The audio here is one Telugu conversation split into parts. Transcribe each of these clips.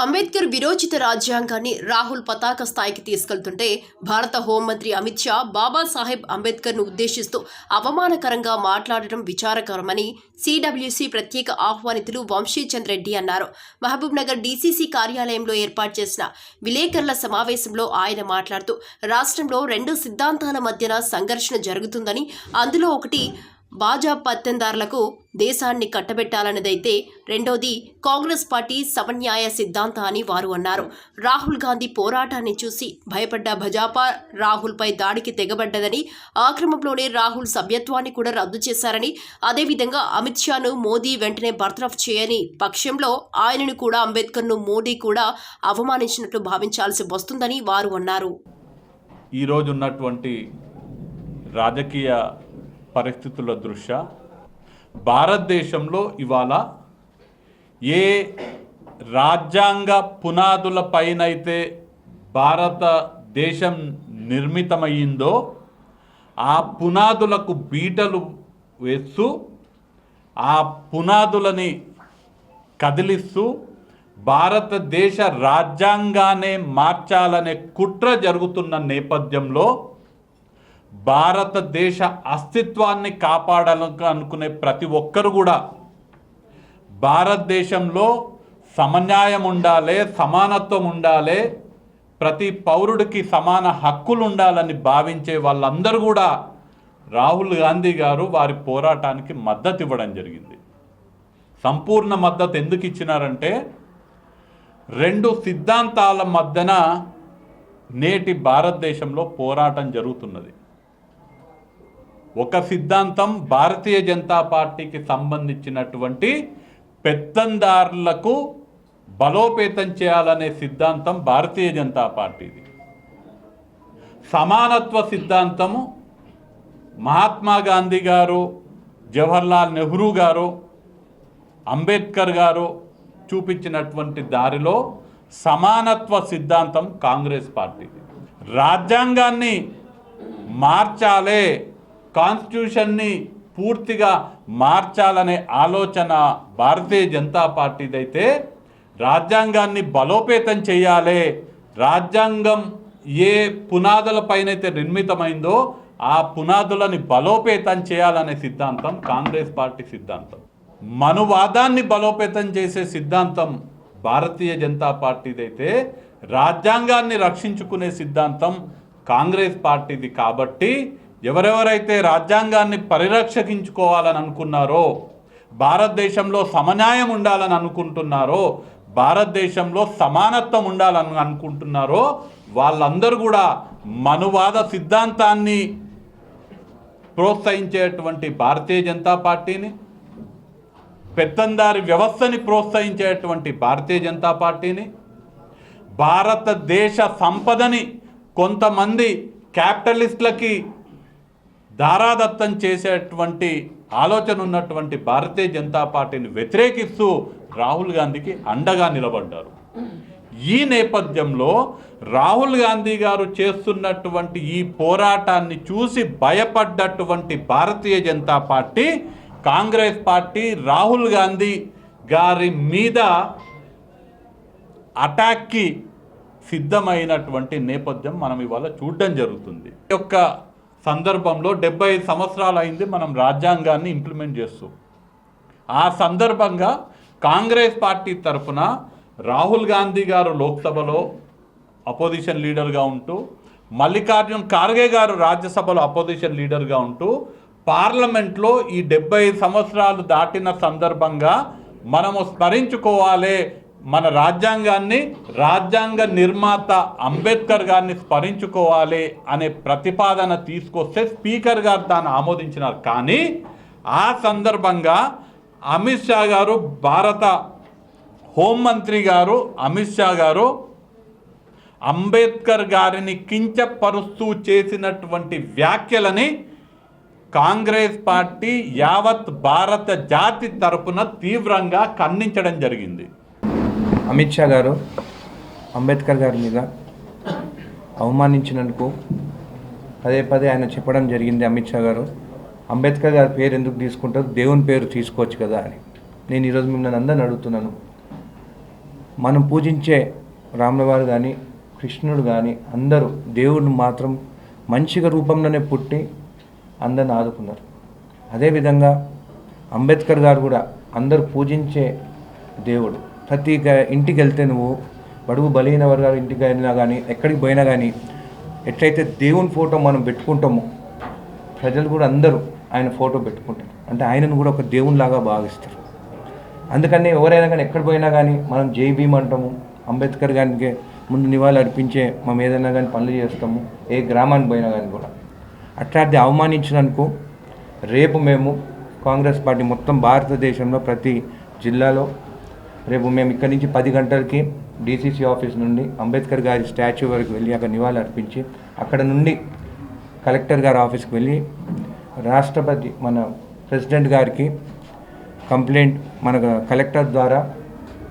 అంబేద్కర్ విరోచిత రాజ్యాంగాన్ని రాహుల్ పతాక స్థాయికి తీసుకెళ్తుంటే భారత హోంమంత్రి అమిత్ షా బాబాసాహెబ్ అంబేద్కర్ను ఉద్దేశిస్తూ అవమానకరంగా మాట్లాడటం విచారకరమని సిడబ్ల్యూసీ ప్రత్యేక ఆహ్వానితులు వంశీచంద్ రెడ్డి అన్నారు. మహబూబ్నగర్ డీసీసీ కార్యాలయంలో ఏర్పాటు చేసిన విలేకరుల సమావేశంలో ఆయన మాట్లాడుతూ రాష్ట్రంలో రెండు సిద్ధాంతాల మధ్యన సంఘర్షణ జరుగుతుందని అందులో ఒకటి భాజపా పత్తెందారులకు దేశాన్ని కట్టబెట్టాలన్నదైతే రెండోది కాంగ్రెస్ పార్టీ సమన్యాయ సిద్ధాంత అని వారు అన్నారు. రాహుల్ గాంధీ పోరాటాన్ని చూసి భయపడ్డ భజాపా రాహుల్పై దాడికి తెగబడ్డదని ఆ క్రమంలోనే రాహుల్ సభ్యత్వాన్ని కూడా రద్దు చేశారని అదేవిధంగా అమిత్ షాను మోదీ వెంటనే బర్తరఫ్ చేయని పక్షంలో ఆయనను కూడా అంబేద్కర్ను మోడీ కూడా అవమానించినట్లు భావించాల్సి వస్తుందని వారు అన్నారు. ఈరోజు ఉన్నటువంటి రాజకీయ పరిస్థితుల దృష్ట్యా భారతదేశంలో ఇవాళ ఏ రాజ్యాంగ పునాదుల పైనైతే భారతదేశం నిర్మితమయ్యిందో ఆ పునాదులకు బీటలు వేస్తూ ఆ పునాదులని కదిలిస్తూ భారతదేశ రాజ్యాంగానే మార్చాలనే కుట్ర జరుగుతున్న నేపథ్యంలో భారతదేశ అస్తిత్వాన్ని కాపాడాలని అనుకునే ప్రతి ఒక్కరు కూడా భారతదేశంలో సమన్యాయం ఉండాలి సమానత్వం ఉండాలి ప్రతి పౌరుడికి సమాన హక్కులు ఉండాలని భావించే వాళ్ళందరూ కూడా రాహుల్ గాంధీ గారు వారి పోరాటానికి మద్దతు ఇవ్వడం జరిగింది. సంపూర్ణ మద్దతు ఎందుకు ఇచ్చినారంటే రెండు సిద్ధాంతాల మధ్యన నేటి భారతదేశంలో పోరాటం జరుగుతున్నది. ఒక సిద్ధాంతం భారతీయ జనతా పార్టీకి సంబంధించినటువంటి పెత్తందారులకు బలోపేతం చేయాలనే సిద్ధాంతం భారతీయ జనతా పార్టీది. సమానత్వ సిద్ధాంతము మహాత్మా గాంధీ గారు జవహర్లాల్ నెహ్రూ గారు అంబేద్కర్ గారు చూపించినటువంటి దారిలో సమానత్వ సిద్ధాంతం కాంగ్రెస్ పార్టీది. రాజ్యాంగాన్ని మార్చాలే కాన్స్టిట్యూషన్ని పూర్తిగా మార్చాలనే ఆలోచన భారతీయ జనతా పార్టీదైతే రాజ్యాంగాన్ని బలోపేతం చేయాలి రాజ్యాంగం ఏ పునాదులపైనైతే నిర్మితమైందో ఆ పునాదులని బలోపేతం చేయాలనే సిద్ధాంతం కాంగ్రెస్ పార్టీ సిద్ధాంతం. మనువాదాన్ని బలోపేతం చేసే సిద్ధాంతం భారతీయ జనతా పార్టీదైతే రాజ్యాంగాన్ని రక్షించుకునే సిద్ధాంతం కాంగ్రెస్ పార్టీది కాబట్టి ఎవరెవరైతే రాజ్యాంగాన్ని పరిరక్షించుకోవాలని అనుకున్నారో భారతదేశంలో సమన్యాయం ఉండాలని అనుకుంటున్నారో భారతదేశంలో సమానత్వం ఉండాలని అనుకుంటున్నారో వాళ్ళందరూ కూడా మనువాద సిద్ధాంతాన్ని ప్రోత్సహించేటువంటి భారతీయ జనతా పార్టీని పెత్తందారి వ్యవస్థని ప్రోత్సహించేటువంటి భారతీయ జనతా పార్టీని భారతదేశ సంపదని కొంతమంది క్యాపిటలిస్టులకి దారాదత్తం చేసేటువంటి ఆలోచన ఉన్నటువంటి భారతీయ జనతా పార్టీని వ్యతిరేకిస్తూ రాహుల్ గాంధీకి అండగా నిలబడ్డారు. ఈ నేపథ్యంలో రాహుల్ గాంధీ గారు చేస్తున్నటువంటి ఈ పోరాటాన్ని చూసి భయపడ్డటువంటి Bharatiya Janata party Congress party Rahul Gandhi గారి మీద అటాక్కి సిద్ధమైనటువంటి నేపథ్యం మనం ఇవాళ చూడడం జరుగుతుంది. ఈ యొక్క సందర్భంలో డెబ్బై సంవత్సరాలు అయింది మనం రాజ్యాంగాన్ని ఇంప్లిమెంట్ చేస్తూ. ఆ సందర్భంగా కాంగ్రెస్ పార్టీ తరఫున రాహుల్ గాంధీ గారు లోక్సభలో అపోజిషన్ లీడర్గా ఉంటూ మల్లికార్జున్ ఖార్గే గారు రాజ్యసభలో అపోజిషన్ లీడర్గా ఉంటూ పార్లమెంట్లో ఈ డెబ్బై సంవత్సరాలు దాటిన సందర్భంగా మనము స్మరించుకోవాలి మన రాజ్యాంగాన్ని రాజ్యాంగ నిర్మాత అంబేద్కర్ గారిని స్మరించుకోవాలి అనే ప్రతిపాదన తీసుకొస్తే స్పీకర్ గారు దాన్ని ఆమోదించినారు. కానీ ఆ సందర్భంగా అమిత్ షా గారు భారత హోంమంత్రి గారు అమిత్ షా గారు అంబేద్కర్ గారిని కించపరుస్తూ చేసినటువంటి వ్యాఖ్యలని కాంగ్రెస్ పార్టీ యావత్ భారత జాతి తరపున తీవ్రంగా ఖండించడం జరిగింది. అమిత్ షా గారు అంబేద్కర్ గారి మీద అవమానించినందుకు పదే పదే ఆయన చెప్పడం జరిగింది అమిత్ షా గారు. అంబేద్కర్ గారి పేరు ఎందుకు తీసుకుంటారు? దేవుని పేరు తీసుకోవచ్చు కదా అని. నేను ఈరోజు మిమ్మల్ని అందరిని అడుగుతున్నాను. మనం పూజించే రాములవారు కానీ కృష్ణుడు కానీ అందరూ దేవుడిని మాత్రం మంచిగా రూపంలోనే పుట్టి అందరిని ఆదుకున్నారు. అదేవిధంగా అంబేద్కర్ గారు కూడా అందరూ పూజించే దేవుడు. ప్రతి ఇంటికి వెళ్తే నువ్వు బడుగు బలైన వర్గాలు ఇంటికి వెళ్ళినా కానీ ఎక్కడికి పోయినా కానీ ఎట్లయితే దేవుని ఫోటో మనం పెట్టుకుంటామో ప్రజలు కూడా అందరూ ఆయన ఫోటో పెట్టుకుంటారు. అంటే ఆయనను కూడా ఒక దేవునిలాగా భావిస్తారు. అందుకని ఎవరైనా కానీ ఎక్కడ పోయినా కానీ మనం జై భీమ్ అంటాము. అంబేద్కర్ గారికి ముందు నివాళులు అర్పించే మనం ఏదైనా కానీ పనులు చేస్తాము. ఏ గ్రామానికి పోయినా కానీ కూడా. అట్లాంటి అవమానించిననుకో రేపు మేము కాంగ్రెస్ పార్టీ మొత్తం భారతదేశంలో ప్రతి జిల్లాలో రేపు మేము ఇక్కడి నుంచి పది గంటలకి డీసీసీ ఆఫీస్ నుండి అంబేద్కర్ గారి స్టాచ్యూ వరకు వెళ్ళి అక్కడ నివాళులు అర్పించి అక్కడ నుండి కలెక్టర్ గారి ఆఫీస్కి వెళ్ళి రాష్ట్రపతి మన ప్రెసిడెంట్ గారికి కంప్లైంట్ మన కలెక్టర్ ద్వారా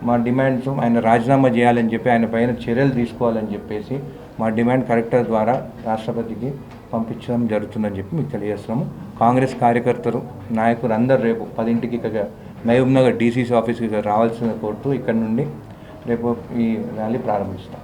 మా డిమాండ్స్ ఆయన రాజీనామా చేయాలని చెప్పి ఆయన పైన చర్యలు తీసుకోవాలని చెప్పేసి మా డిమాండ్ కలెక్టర్ ద్వారా రాష్ట్రపతికి పంపించడం జరుగుతుందని చెప్పి మీకు తెలియజేస్తున్నాము. కాంగ్రెస్ కార్యకర్తలు నాయకులు అందరు రేపు పదింటికి ఇక్కడ మహబూబ్నగర్ డీసీసీ ఆఫీస్కి రావాల్సిన కోరుతూ ఇక్కడ నుండి రేపు ఈ ర్యాలీ ప్రారంభిస్తాం.